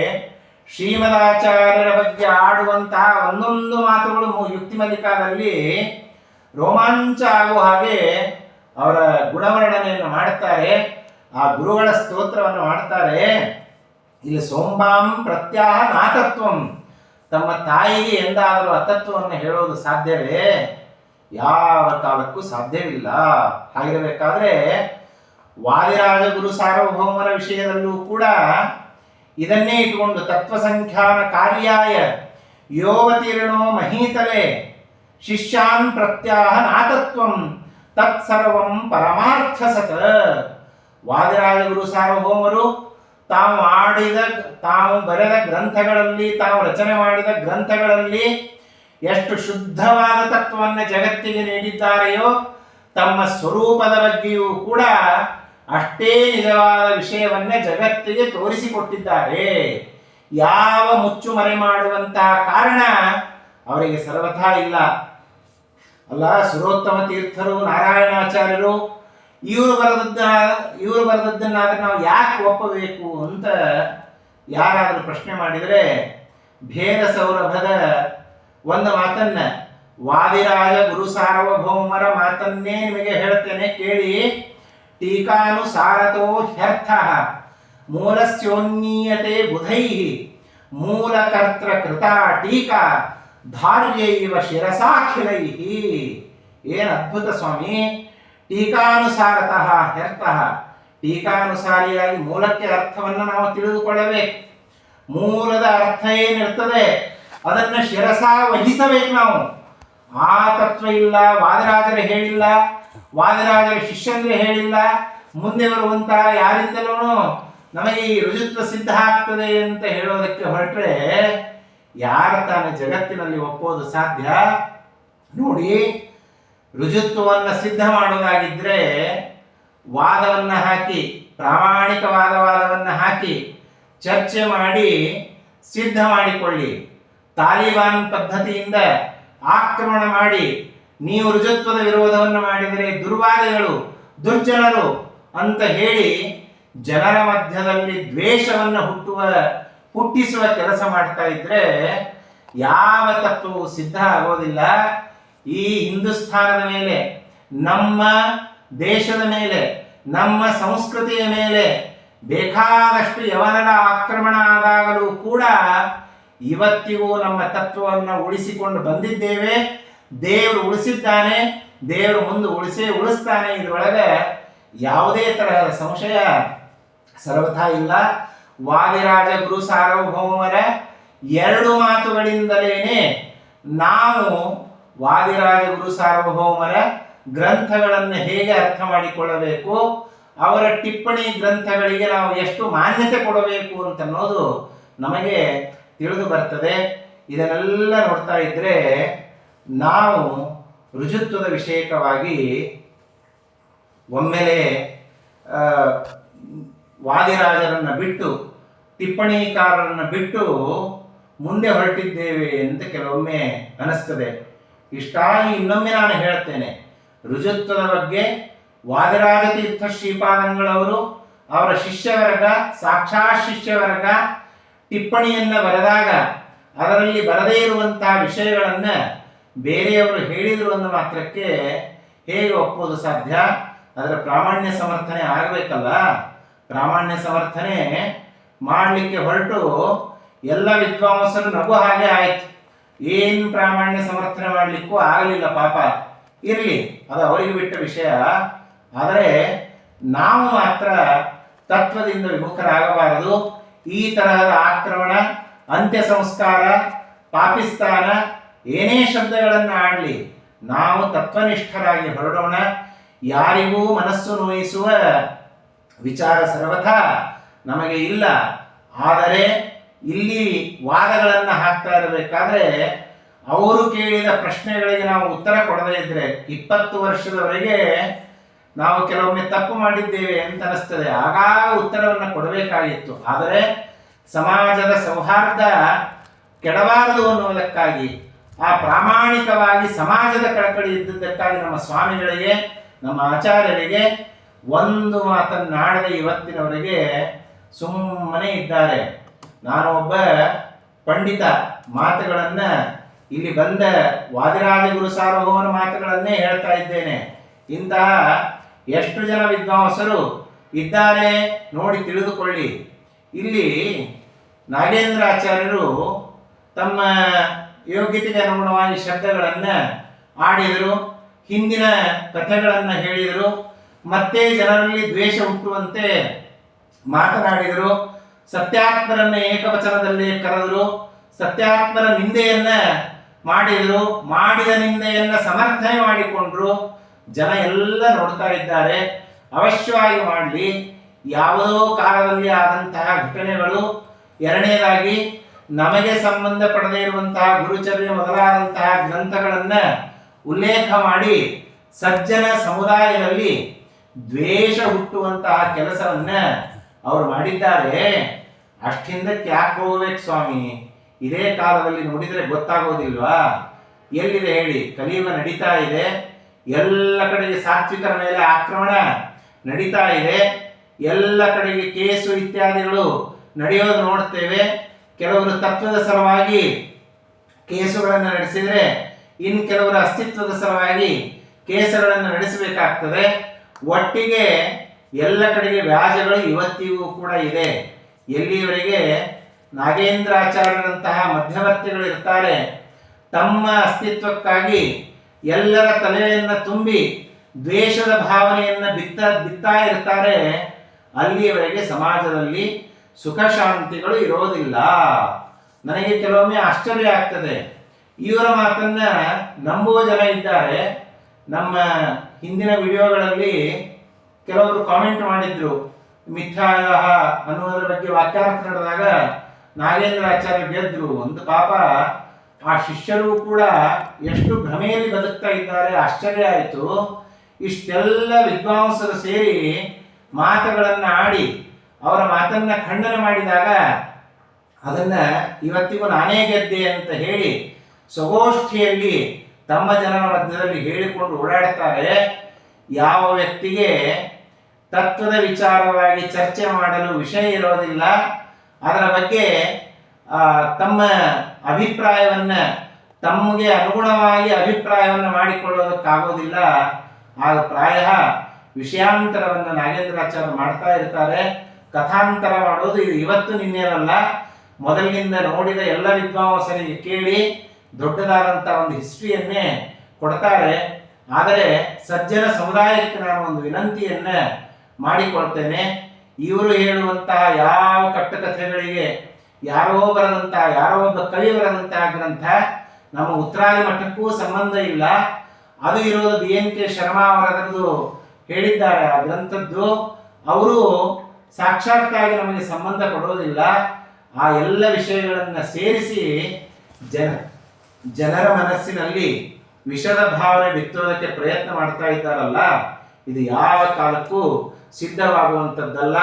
Speaker 1: ಶ್ರೀಮದಾಚಾರ್ಯರ ಬಗ್ಗೆ ಆಡುವಂತಹ ಒಂದೊಂದು ಮಾತುಗಳು ಯುಕ್ತಿ ಮಲ್ಲಿಕಾದಲ್ಲಿ ರೋಮಾಂಚ ಆಗುವ ಹಾಗೆ ಅವರ ಗುಣವರ್ಣನೆಯನ್ನು ಮಾಡುತ್ತಾರೆ, ಆ ಗುರುಗಳ ಸ್ತೋತ್ರವನ್ನು ಮಾಡ್ತಾರೆ ಇಲ್ಲಿ ಸೋಂಬಾಂ ಪ್ರತ್ಯಾಹ ನಾತತ್ವಂ, ತಮ್ಮ ತಾಯಿಗೆ ಎಂದಾದರೂ ಅತತ್ವವನ್ನು ಹೇಳೋದು ಸಾಧ್ಯವೇ? ಯಾವ ಕಾಲಕ್ಕೂ ಸಾಧ್ಯವಿಲ್ಲ. ಹಾಗಿರಬೇಕಾದ್ರೆ ವಾದಿರಾಜ ಗುರು ಸಾರ್ವಭೌಮರ ವಿಷಯದಲ್ಲೂ ಕೂಡ ಇದನ್ನೇ ಇಟ್ಟುಕೊಂಡು ತತ್ವ ಸಂಖ್ಯಾನ ಕಾರ್ಯಾಯ ಯೋವತೀರ್ಣೋ ಮಹೀತಲೆ ಶಿಷ್ಯಾನ್ ಪ್ರತ್ಯಾಹ ನಾತತ್ವಂ ತತ್ಸರ್ವಂ ಪರಮಾರ್ಥ ಸತ ವಾದಿರಾಜ ಗುರು ಸಾರ್ವಭೌಮರು ತಾವು ಆಡಿದ ತಾವು ಬರೆದ ಗ್ರಂಥಗಳಲ್ಲಿ, ತಾವು ರಚನೆ ಮಾಡಿದ ಗ್ರಂಥಗಳಲ್ಲಿ ಎಷ್ಟು ಶುದ್ಧವಾದ ತತ್ವವನ್ನು ಜಗತ್ತಿಗೆ ನೀಡಿದ್ದಾರೆಯೋ, ತಮ್ಮ ಸ್ವರೂಪದ ಬಗ್ಗೆಯೂ ಕೂಡ ಅಷ್ಟೇ ನಿಜವಾದ ವಿಷಯವನ್ನೇ ಜಗತ್ತಿಗೆ ತೋರಿಸಿಕೊಟ್ಟಿದ್ದಾರೆ. ಯಾವ ಮುಚ್ಚು ಮರೆ ಮಾಡುವಂತಹ ಕಾರಣ ಅವರಿಗೆ ಸರ್ವಥಾ ಇಲ್ಲ. ಅಲ್ಲ, ಸುರೋತ್ತಮ ತೀರ್ಥರು, ನಾರಾಯಣಾಚಾರ್ಯರು, ಇವರು ಬರೆದದ್ದ, ಇವರು ಬರೆದದ್ದನ್ನಾದ್ರೆ ನಾವು ಯಾಕೆ ಒಪ್ಪಬೇಕು ಅಂತ ಯಾರಾದರೂ ಪ್ರಶ್ನೆ ಮಾಡಿದರೆ ಭೇದ ಸೌರಭದ ಒಂದು ಮಾತನ್ನ, ವಾದಿರಾಜ ಗುರು ಸಾರ್ವಭೌಮರ ಮಾತನ್ನೇ ನಿಮಗೆ ಹೇಳ್ತೇನೆ ಕೇಳಿ ಟೀಕಾನುಸಾರತೋ ಹ್ಯರ್ಥ, ಮೂಲಸ್ಯೋನ್ನೀಯತೆ ಬುಧೈ, ಮೂಲಕರ್ತ್ರ ಕೃತ ಟೀಕಾ ಧಾರ್ಯೈವ ಶಿರಸಾಖಿಲೈ. ಏನ್ ಅದ್ಭುತ ಸ್ವಾಮಿ ಟೀಕಾನುಸಾರತಃ ಹ್ಯರ್ಥ ಟೀಕಾನುಸಾರಿಯಾಗಿ ಮೂಲಕ್ಕೆ ಅರ್ಥವನ್ನು ನಾವು ತಿಳಿದುಕೊಳ್ಳಬೇಕು. ಮೂಲದ ಅರ್ಥ ಏನಿರ್ತದೆ? ಅದನ್ನು ಶಿರಸ ವಹಿಸಬೇಕು ನಾವು. ಆ ತತ್ವ ಇಲ್ಲ, ವಾದರಾಜರು ಹೇಳಿಲ್ಲ, ವಾದರಾಜರ ಶಿಷ್ಯಂದ್ರೆ ಹೇಳಿಲ್ಲ ಮುಂದೆ ಬರುವಂತಹ ಯಾರಿಂದಲೂ? ನಮಗೆ ಈ ರುಜುತ್ವ ಸಿದ್ಧ ಆಗ್ತದೆ ಅಂತ ಹೇಳೋದಕ್ಕೆ ಹೊರಟ್ರೆ ಯಾರ ತಾನು ಜಗತ್ತಿನಲ್ಲಿ ಒಪ್ಪೋದು ಸಾಧ್ಯ? ನೋಡಿ, ರುಜುತ್ವವನ್ನು ಸಿದ್ಧ ಮಾಡೋದಾಗಿದ್ದರೆ ವಾದವನ್ನ ಹಾಕಿ ಪ್ರಾಮಾಣಿಕವಾದ ವಾದವನ್ನು ಹಾಕಿ, ಚರ್ಚೆ ಮಾಡಿ, ಸಿದ್ಧ ಮಾಡಿಕೊಳ್ಳಿ. ತಾಲಿಬಾನ್ ಪದ್ಧತಿಯಿಂದ ಆಕ್ರಮಣ ಮಾಡಿ ನೀವು ರುಜುತ್ವದ ವಿರೋಧವನ್ನು ಮಾಡಿದರೆ ದುರ್ವಾದಿಗಳು, ದುರ್ಜನರು ಅಂತ ಹೇಳಿ ಜನರ ಮಧ್ಯದಲ್ಲಿ ದ್ವೇಷವನ್ನು ಹುಟ್ಟುವ, ಹುಟ್ಟಿಸುವ ಕೆಲಸ ಮಾಡ್ತಾ ಇದ್ರೆ ಯಾವ ತತ್ವವು ಸಿದ್ಧ ಆಗೋದಿಲ್ಲ. ಈ ಹಿಂದೂಸ್ಥಾನದ ಮೇಲೆ, ನಮ್ಮ ದೇಶದ ಮೇಲೆ, ನಮ್ಮ ಸಂಸ್ಕೃತಿಯ ಮೇಲೆ ಬೇಕಾದಷ್ಟು ಯವನರ ಆಕ್ರಮಣ ಆದಾಗಲೂ ಕೂಡ ಇವತ್ತಿಗೂ ನಮ್ಮ ತತ್ವವನ್ನು ಉಳಿಸಿಕೊಂಡು ಬಂದಿದ್ದೇವೆ. ದೇವರು ಉಳಿಸಿದ್ದಾನೆ, ದೇವರು ಮುಂದೆ ಉಳಿಸೇ ಉಳಿಸ್ತಾನೆ ಇದರೊಳಗೆ ಯಾವುದೇ ತರಹದ ಸಂಶಯ ಸರ್ವಥಾ ಇಲ್ಲ. ವಾದಿರಾಜ ಗುರು ಸಾರ್ವಭೌಮರ, ಎರಡು ಮಾತುಗಳಿಂದಲೇನೆ ನಾವು ವಾದಿರಾಜ ಗುರು ಸಾರ್ವಭೌಮರ ಗ್ರಂಥಗಳನ್ನು ಹೇಗೆ ಅರ್ಥ ಮಾಡಿಕೊಳ್ಳಬೇಕು, ಅವರ ಟಿಪ್ಪಣಿ ಗ್ರಂಥಗಳಿಗೆ ನಾವು ಎಷ್ಟು ಮಾನ್ಯತೆ ಕೊಡಬೇಕು ಅಂತ ಅನ್ನೋದು ನಮಗೆ ತಿಳಿದು ಬರ್ತದೆ. ಇದನ್ನೆಲ್ಲ ನೋಡ್ತಾ ಇದ್ರೆ ನಾವು ರುಜುತ್ವದ ವಿಷಯಕವಾಗಿ ಒಮ್ಮೆಲೆ ವಾದಿರಾಜರನ್ನು ವಾದಿರಾಜರನ್ನ ಬಿಟ್ಟು, ಟಿಪ್ಪಣಿಕಾರರನ್ನು ಬಿಟ್ಟು ಮುಂದೆ ಹೊರಟಿದ್ದೇವೆ ಅಂತ ಕೆಲವೊಮ್ಮೆ ಅನಿಸ್ತದೆ. ಇಷ್ಟಾಗಿ ಇನ್ನೊಮ್ಮೆ ನಾನು ಹೇಳ್ತೇನೆ. ರುಜುತ್ವದ ಬಗ್ಗೆ ವಾದಿರಾಜತೀರ್ಥ ಶ್ರೀಪಾದಂಗಳವರು ಅವರ ಶಿಷ್ಯವರ್ಗ, ಸಾಕ್ಷಾತ್ ಶಿಷ್ಯವರ್ಗ ಟಿಪ್ಪಣಿಯನ್ನ ಬರೆದಾಗ ಅದರಲ್ಲಿ ಬರದೇ ಇರುವಂತಹ ವಿಷಯಗಳನ್ನು ಬೇರೆಯವರು ಹೇಳಿದರು ಅನ್ನೋ ಮಾತ್ರಕ್ಕೆ ಹೇಗೆ ಒಪ್ಪೋದು ಸಾಧ್ಯ? ಅದರ ಪ್ರಾಮಾಣ್ಯ ಸಮರ್ಥನೆ ಆಗಬೇಕಲ್ಲ? ಪ್ರಾಮಾಣ್ಯ ಸಮರ್ಥನೆ ಮಾಡಲಿಕ್ಕೆ ಹೊರಟು ಎಲ್ಲ ವಿದ್ವಾಂಸರು ನಗು ಹಾಗೆ ಆಯ್ತು. ಏನು ಪ್ರಾಮಾಣ್ಯ ಸಮರ್ಥನೆ ಮಾಡಲಿಕ್ಕೂ ಆಗಲಿಲ್ಲ ಪಾಪ. ಇರಲಿ, ಅದು ಅವರಿಗೆ ಬಿಟ್ಟ ವಿಷಯ. ಆದರೆ ನಾವು ಮಾತ್ರ ತತ್ವದಿಂದ ವಿಮುಖರಾಗಬಾರದು. ಈ ತರಹದ ಆಕ್ರಮಣ ಅಂತ್ಯ ಸಂಸ್ಕಾರ ಪಾಕಿಸ್ತಾನ, ಏನೇ ಶಬ್ದಗಳನ್ನು ಆಡಲಿ, ನಾವು ತತ್ವನಿಷ್ಠರಾಗಿ ಹೊರಡೋಣ. ಯಾರಿಗೂ ಮನಸ್ಸು ನೋಯಿಸುವ ವಿಚಾರ ಸರ್ವಥಾ ನಮಗೆ ಇಲ್ಲ. ಆದರೆ ಇಲ್ಲಿ ವಾದಗಳನ್ನು ಹಾಕ್ತಾ ಇರಬೇಕಾದ್ರೆ ಅವರು ಕೇಳಿದ ಪ್ರಶ್ನೆಗಳಿಗೆ ನಾವು ಉತ್ತರ ಕೊಡದೇ ಇದ್ದರೆ ಇಪ್ಪತ್ತು ವರ್ಷದವರೆಗೆ ನಾವು ಕೆಲವೊಮ್ಮೆ ತಪ್ಪು ಮಾಡಿದ್ದೇವೆ ಅಂತ ಅನಿಸ್ತದೆ ಆಗ ಉತ್ತರವನ್ನು ಕೊಡಬೇಕಾಗಿತ್ತು. ಆದರೆ ಸಮಾಜದ ಸೌಹಾರ್ದ ಕೆಡಬಾರದು ಅನ್ನುವುದಕ್ಕಾಗಿ ಆ ಪ್ರಾಮಾಣಿಕವಾಗಿ ಸಮಾಜದ ಕಳಕಳಿ ಇದ್ದದ್ದಕ್ಕಾಗಿ ನಮ್ಮ ಸ್ವಾಮಿಗಳಿಗೆ, ನಮ್ಮ ಆಚಾರ್ಯರಿಗೆ ಒಂದು ಮಾತನ್ನಾಡದೆ ಇವತ್ತಿನವರೆಗೆ ಸುಮ್ಮನೆ ಇದ್ದಾರೆ. ನಾನು ಒಬ್ಬ ಪಂಡಿತ, ಮಾತುಗಳನ್ನು ಇಲ್ಲಿ ಬಂದ ವಾದಿರಾಜ ಗುರು ಸಾರ್ವಭೌಮನ ಮಾತುಗಳನ್ನೇ ಹೇಳ್ತಾ ಇದ್ದೇನೆ. ಇಂತಹ ಎಷ್ಟು ಜನ ವಿದ್ವಾಂಸರು ಇದ್ದಾರೆ ನೋಡಿ ತಿಳಿದುಕೊಳ್ಳಿ. ಇಲ್ಲಿ ನಾಗೇಂದ್ರಾಚಾರ್ಯರು ತಮ್ಮ ಯೋಗ್ಯತೆಗೆ ಅನುಗುಣವಾಗಿ ಶಬ್ದಗಳನ್ನು ಆಡಿದರು, ಹಿಂದಿನ ಕಥೆಗಳನ್ನು ಹೇಳಿದರು, ಮತ್ತೆ ಜನರಲ್ಲಿ ದ್ವೇಷ ಹುಟ್ಟುವಂತೆ ಮಾತನಾಡಿದರು, ಸತ್ಯಾತ್ಮರನ್ನ ಏಕವಚನದಲ್ಲಿ ಕರೆದರು, ಸತ್ಯಾತ್ಮರ ನಿಂದೆಯನ್ನ ಮಾಡಿದರು, ಮಾಡಿದ ನಿಂದೆಯನ್ನ ಸಮರ್ಥನೆ ಮಾಡಿಕೊಂಡ್ರು ಜನ ಎಲ್ಲ ನೋಡ್ತಾ ಇದ್ದಾರೆ. ಅವಶ್ಯವಾಗಿ ಮಾಡಲಿ. ಯಾವುದೋ ಕಾಲದಲ್ಲಿ ಆದಂತಹ ಘಟನೆಗಳು. ಎರಡನೇದಾಗಿ, ನಮಗೆ ಸಂಬಂಧಪಡದೇ ಇರುವಂತಹ ಗುರುಚರ್ಯ ಮೊದಲಾದಂತಹ ಗ್ರಂಥಗಳನ್ನು ಉಲ್ಲೇಖ ಮಾಡಿ ಸಜ್ಜನ ಸಮುದಾಯದಲ್ಲಿ ದ್ವೇಷ ಹುಟ್ಟುವಂತಹ ಕೆಲಸವನ್ನ ಅವರು ಮಾಡಿದ್ದಾರೆ. ಅಷ್ಟಿಂದ ಯಾಕೆ ಸ್ವಾಮಿ. ಇದೇ ಕಾಲದಲ್ಲಿ ನೋಡಿದರೆ ಗೊತ್ತಾಗೋದಿಲ್ವಾ? ಎಲ್ಲಿದೆ ಹೇಳಿ? ಕಲಿಯುಗ ನಡೀತಾ ಇದೆ. ಎಲ್ಲ ಕಡೆಗೆ ಸಾತ್ವಿಕರ ಮೇಲೆ ಆಕ್ರಮಣ ನಡೀತಾ ಇದೆ. ಎಲ್ಲ ಕಡೆಗೆ ಕೇಸು ಇತ್ಯಾದಿಗಳು ನಡೆಯೋದು ನೋಡ್ತೇವೆ. ಕೆಲವರು ತತ್ವದ ಸಲುವಾಗಿ ಕೇಸುಗಳನ್ನು ನಡೆಸಿದರೆ ಇನ್ನು ಕೆಲವರು ಅಸ್ತಿತ್ವದ ಸಲುವಾಗಿ ಕೇಸುಗಳನ್ನು ನಡೆಸಬೇಕಾಗ್ತದೆ. ಒಟ್ಟಿಗೆ ಎಲ್ಲ ಕಡೆಗೆ ವ್ಯಾಜಗಳು ಇವತ್ತಿಗೂ ಕೂಡ ಇದೆ. ಎಲ್ಲಿಯವರೆಗೆ ನಾಗೇಂದ್ರಾಚಾರ್ಯರಂತಹ ಮಧ್ಯವರ್ತಿಗಳು ಇರ್ತಾರೆ, ತಮ್ಮ ಅಸ್ತಿತ್ವಕ್ಕಾಗಿ ಎಲ್ಲರ ತಲೆಯನ್ನು ತುಂಬಿ ದ್ವೇಷದ ಭಾವನೆಯನ್ನು ಬಿತ್ತ ಬಿತ್ತಾ ಇರ್ತಾರೆ, ಅಲ್ಲಿಯವರೆಗೆ ಸಮಾಜದಲ್ಲಿ ಸುಖ ಶಾಂತಿಗಳು ಇರೋದಿಲ್ಲ. ನನಗೆ ಕೆಲವೊಮ್ಮೆ ಆಶ್ಚರ್ಯ ಆಗ್ತದೆ. ಇವರ ಮಾತನ್ನ ನಂಬುವ ಜನ ಇದ್ದಾರೆ. ನಮ್ಮ ಹಿಂದಿನ ವಿಡಿಯೋಗಳಲ್ಲಿ ಕೆಲವರು ಕಾಮೆಂಟ್ ಮಾಡಿದ್ರು ಮಿಥ್ಯಾಯ ಅನ್ನುವುದರ ಬಗ್ಗೆ ವಾಕ್ಯಾರ್ಥ ನಡೆದಾಗ ನಾಗೇಂದ್ರಾಚಾರ್ಯ ಗೆದ್ರು. ಒಂದು ಪಾಪ ಆ ಶಿಷ್ಯರು ಕೂಡ ಎಷ್ಟು ಭ್ರಮೆಯಲ್ಲಿ ಬದುಕ್ತಾ ಇದ್ದಾರೆ, ಆಶ್ಚರ್ಯ ಆಯಿತು. ಇಷ್ಟೆಲ್ಲ ವಿದ್ವಾಂಸರು ಸೇರಿ ಮಾತುಗಳನ್ನು ಆಡಿ ಅವರ ಮಾತನ್ನ ಖಂಡನೆ ಮಾಡಿದಾಗ ಅದನ್ನ ಇವತ್ತಿಗೂ ನಾನೇ ಗೆದ್ದೆ ಅಂತ ಹೇಳಿ ಸ್ವಗೋಷ್ಠಿಯಲ್ಲಿ ತಮ್ಮ ಜನರ ಮಧ್ಯದಲ್ಲಿ ಹೇಳಿಕೊಂಡು ಓಡಾಡ್ತಾರೆ. ಯಾವ ವ್ಯಕ್ತಿಗೆ ತತ್ವದ ವಿಚಾರವಾಗಿ ಚರ್ಚೆ ಮಾಡಲು ವಿಷಯ ಇರೋದಿಲ್ಲ, ಅದರ ಬಗ್ಗೆ ತಮ್ಮ ಅಭಿಪ್ರಾಯವನ್ನ, ತಮಗೆ ಅನುಗುಣವಾಗಿ ಅಭಿಪ್ರಾಯವನ್ನು ಮಾಡಿಕೊಳ್ಳೋದಕ್ಕಾಗೋದಿಲ್ಲ. ಆಗ ಪ್ರಾಯ ವಿಷಯಾಂತರವನ್ನು ನಾಗೇಂದ್ರಾಚಾರ್ಯ ಮಾಡ್ತಾ ಇರ್ತಾರೆ. ಕಥಾಂತರ ಮಾಡೋದು ಇದು ಇವತ್ತು ನಿನ್ನೇನಲ್ಲ. ಮೊದಲಿನಿಂದ ನೋಡಿದ ಎಲ್ಲ ವಿದ್ವಾಂಸರಿಗೆ ಕೇಳಿ ದೊಡ್ಡದಾದಂಥ ಒಂದು ಹಿಸ್ಟ್ರಿಯನ್ನೇ ಕೊಡ್ತಾರೆ. ಆದರೆ ಸಜ್ಜನ ಸಮುದಾಯಕ್ಕೆ ನಾನು ಒಂದು ವಿನಂತಿಯನ್ನ ಮಾಡಿಕೊಳ್ತೇನೆ. ಇವರು ಹೇಳುವಂತಹ ಯಾವ ಕಟ್ಟುಕಥೆಗಳಿಗೆ ಯಾರೋ ಬರದಂತ ಯಾರೋ ಒಬ್ಬ ಕವಿ ಬರದಂತ ಗ್ರಂಥ ನಮ್ಮ ಉತ್ತರಾದಿ ಮಠಕ್ಕೂ ಸಂಬಂಧ ಇಲ್ಲ. ಅದು ಇರೋದು ಬಿ ಎನ್ ಕೆ ಶರ್ಮಾ ಅವರದ್ದು ಹೇಳಿದ್ದಾರೆ ಆ ಗ್ರಂಥದ್ದು. ಅವರು ಸಾಕ್ಷಾತ್ತಾಗಿ ನಮಗೆ ಸಂಬಂಧ ಕೊಡೋದಿಲ್ಲ. ಆ ಎಲ್ಲ ವಿಷಯಗಳನ್ನು ಸೇರಿಸಿ ಜನ, ಜನರ ಮನಸ್ಸಿನಲ್ಲಿ ವಿಷದ ಭಾವನೆ ಬಿತ್ತೋದಕ್ಕೆ ಪ್ರಯತ್ನ ಮಾಡ್ತಾ ಇದ್ದಾರಲ್ಲ, ಇದು ಯಾವ ಕಾಲಕ್ಕೂ ಸಿದ್ಧವಾಗುವಂಥದ್ದಲ್ಲ.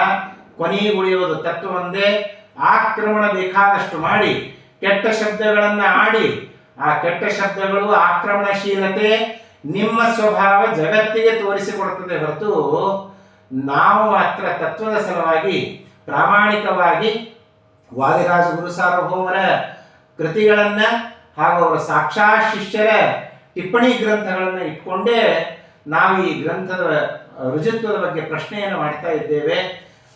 Speaker 1: ಕೊನೆಗುಳಿಯೋದು ತತ್ವ ಒಂದೇ ಆಕ್ರಮಣ ಬೇಕಾದಷ್ಟು ಮಾಡಿ, ಕೆಟ್ಟ ಶಬ್ದಗಳನ್ನು ಆಡಿ, ಆ ಕೆಟ್ಟ ಶಬ್ದಗಳು ಆಕ್ರಮಣಶೀಲತೆ ನಿಮ್ಮ ಸ್ವಭಾವ ಜಗತ್ತಿಗೆ ತೋರಿಸಿಕೊಡುತ್ತದೆ ಹೊರತು ನಾವು ಮಾತ್ರ ತತ್ವದ ಸಲುವಾಗಿ ಪ್ರಾಮಾಣಿಕವಾಗಿ ವಾದಿರಾಜ ಗುರು ಸಾರ್ವಭೌಮರ ಕೃತಿಗಳನ್ನ ಹಾಗೂ ಅವರ ಸಾಕ್ಷಾ ಶಿಷ್ಯರ ಟಿಪ್ಪಣಿ ಗ್ರಂಥಗಳನ್ನು ಇಟ್ಕೊಂಡೇ ನಾವು ಈ ಗ್ರಂಥದ ರುಜುತ್ವದ ಬಗ್ಗೆ ಪ್ರಶ್ನೆಯನ್ನು ಮಾಡ್ತಾ ಇದ್ದೇವೆ.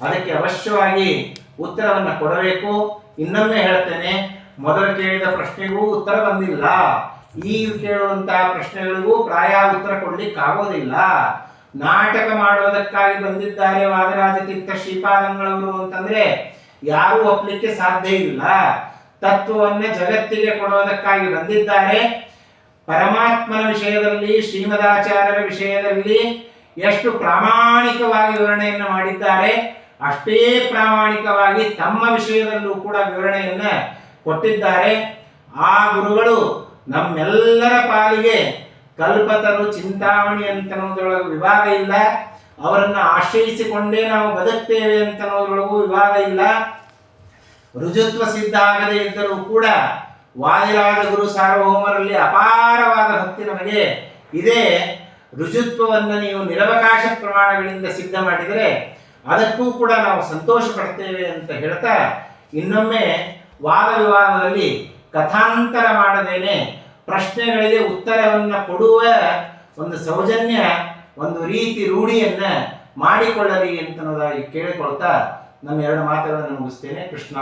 Speaker 1: ಅದಕ್ಕೆ ಅವಶ್ಯವಾಗಿ ಉತ್ತರವನ್ನು ಕೊಡಬೇಕು. ಇನ್ನೊಮ್ಮೆ ಹೇಳ್ತೇನೆ, ಮೊದಲು ಕೇಳಿದ ಪ್ರಶ್ನೆಗೂ ಉತ್ತರ ಬಂದಿಲ್ಲ. ಈಗ ಕೇಳುವಂತಹ ಪ್ರಶ್ನೆಗಳಿಗೂ ಪ್ರಾಯ ಉತ್ತರ ಕೊಡ್ಲಿಕ್ಕೆ ಆಗೋದಿಲ್ಲ ನಾಟಕ ಮಾಡೋದಕ್ಕಾಗಿ ಬಂದಿದ್ದಾರೆ ವಾದರಾಜ ತೀರ್ಥ ಶ್ರೀಪಾದಂಗಳವರು ಅಂತಂದ್ರೆ ಯಾರೂ ಒಪ್ಪಲಿಕ್ಕೆ ಸಾಧ್ಯ ಇಲ್ಲ. ತತ್ವವನ್ನೇ ಜಗತ್ತಿಗೆ ಕೊಡೋದಕ್ಕಾಗಿ ಬಂದಿದ್ದಾರೆ. ಪರಮಾತ್ಮನ ವಿಷಯದಲ್ಲಿ, ಶ್ರೀಮದಾಚಾರ್ಯರ ವಿಷಯದಲ್ಲಿ ಎಷ್ಟು ಪ್ರಾಮಾಣಿಕವಾಗಿ ವಿವರಣೆಯನ್ನು ಮಾಡಿದ್ದಾರೆ. ಅಷ್ಟೇ ಪ್ರಾಮಾಣಿಕವಾಗಿ ತಮ್ಮ ವಿಷಯದಲ್ಲೂ ಕೂಡ ವಿವರಣೆಯನ್ನ ಕೊಟ್ಟಿದ್ದಾರೆ. ಆ ಗುರುಗಳು ನಮ್ಮೆಲ್ಲರ ಪಾಲಿಗೆ ಕಲ್ಪತರು ಚಿಂತಾಮಣಿ ಅಂತನ್ನೋದ್ರೊಳಗೆ ವಿವಾದ ಇಲ್ಲ. ಅವರನ್ನು ಆಶ್ರಯಿಸಿಕೊಂಡೇ ನಾವು ಬದುಕ್ತೇವೆ ಅಂತನ್ನೋದ್ರೊಳಗೂ ವಿವಾದ ಇಲ್ಲ. ರುಜುತ್ವ ಸಿದ್ಧ ಆಗದೇ ಇದ್ದರೂ ಕೂಡ ವಾದಿರಾಜ ಗುರು ಸಾರ್ವಭೌಮರಲ್ಲಿ ಅಪಾರವಾದ ಭಕ್ತಿ ನಮಗೆ ಇದೆ. ರುಜುತ್ವವನ್ನು ನೀವು ನಿರವಕಾಶ ಪ್ರಮಾಣಗಳಿಂದ ಸಿದ್ಧ ಮಾಡಿದರೆ ಅದಕ್ಕೂ ಕೂಡ ನಾವು ಸಂತೋಷ ಪಡ್ತೇವೆ ಅಂತ ಹೇಳ್ತಾ ಇನ್ನೊಮ್ಮೆ ವಾದ ವಿವಾದದಲ್ಲಿ ಕಥಾಂತರ ಮಾಡದೇನೆ ಪ್ರಶ್ನೆಗಳಿಗೆ ಉತ್ತರವನ್ನು ಕೊಡುವ ಒಂದು ಸೌಜನ್ಯ, ಒಂದು ರೀತಿ ರೂಢಿಯನ್ನ ಮಾಡಿಕೊಳ್ಳಲಿ ಅಂತನ್ನೋದಾಗಿ ಕೇಳಿಕೊಳ್ತಾ ನಮ್ಮ ಎರಡು ಮಾತುಗಳನ್ನು ಮುಗಿಸ್ತೇನೆ. ಕೃಷ್ಣ